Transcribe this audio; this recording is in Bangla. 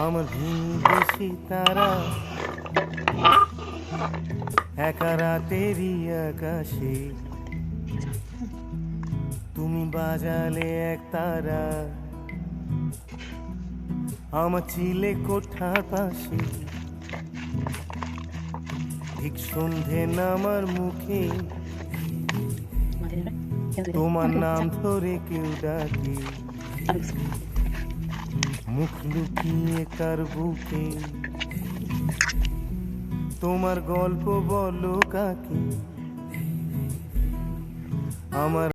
আমার ভিনদেশি তারা একা রাতেরই আকাশে তুমি বাজালে এক তারা আমার চিলে কোঠার পাশে ঠিক সন্ধে নামার মুখে তোমার নাম ধরে কেউ ডাকে মুখ লুকিয়ে কার বুকে? তোমার গল্প বলো কাকে? আমার